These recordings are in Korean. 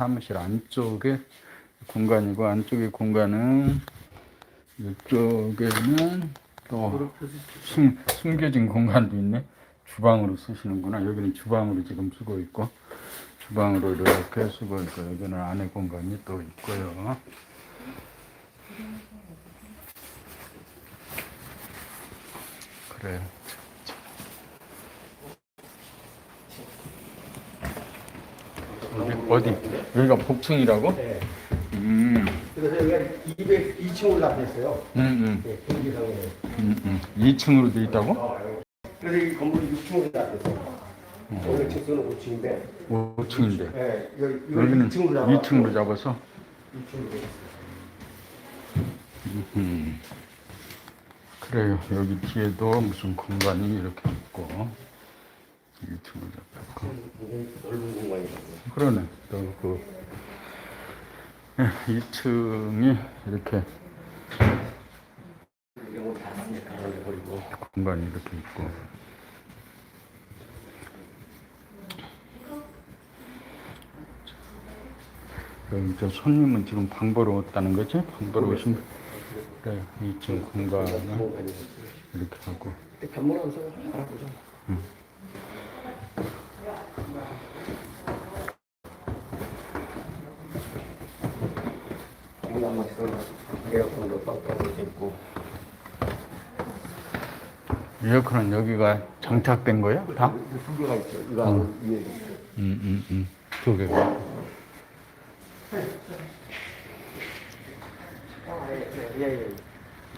사무실 안쪽에 공간이고 안쪽에 공간은 이쪽에는 또 숨, 숨겨진 공간도 있네. 주방으로 쓰시는구나. 여기는 주방으로 지금 쓰고 있고 주방으로 이렇게 쓰고 있고 여기는 안에 공간이 또 있고요. 그래요. 어디, 어디? 여기가 복층이라고? 네. 음, 그래서 여기가 202층으로 잡혔어요. 음, 네, 경기상에. 음, 음. 2층으로 돼 있다고? 그래서 이 건물이 6층으로 잡혔어요. 오늘 층수는 5층인데, 5층인데. 네, 여기, 이거 여기는 2층으로 잡아. 2층으로 잡아서. 2층으로. 음. 그래요. 여기 뒤에도 무슨 공간이 이렇게 있고. 2층으로 잡혔고. 굉장히 넓은 공간이라고. 그러네. 또 그, 2층이 이렇게 이런 거다 버리고. 공간이 이렇게 있고. 저 손님은 지금 방 보러 왔다는 거지? 방 보러 오신 거? 그래, 2층 공간을 공간이. 이렇게 하고. 변모하면서 알아보죠. 지금 한번 에어컨도 빵빵 있고. 에어컨은 여기가 장착된 거야? 다? 두 개가 있죠. 이거 위에 있죠. 음, 음, 음. 두 개가. 예, 예, 예.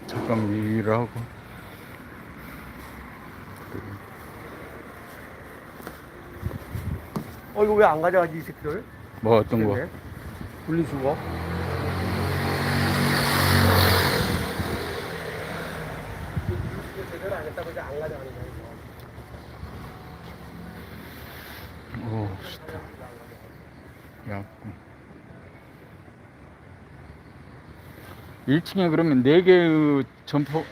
잠깐 일하고. 어 이거 왜 안 가져가지 이 새끼들? 뭐 어떤 거? 네. 분리수거. 안 가져가는. 오, 좋다. 약국. 1층에 그러면 4개의 점포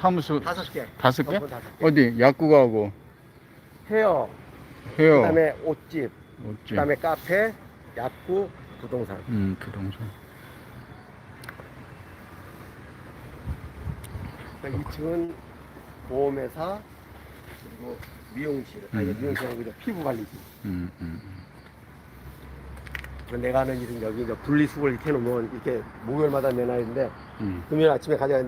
사무소 다섯 개. 다섯 개? 점포 다섯 개. 어디? 약국하고 헤어. 헤어. 그다음에 옷집. 어찌? 그다음에 카페, 약국, 부동산. 음, 부동산. 그러니까 2층은 보험회사 그리고 미용실. 아니 음. 미용실 아니고 이제 피부 관리실. 음, 음. 그래서 내가 하는 일은 여기 이제 분리수거를 이렇게 해놓으면 이렇게 목요일마다 내놔야 되는데 음. 금요일 아침에 가져가는데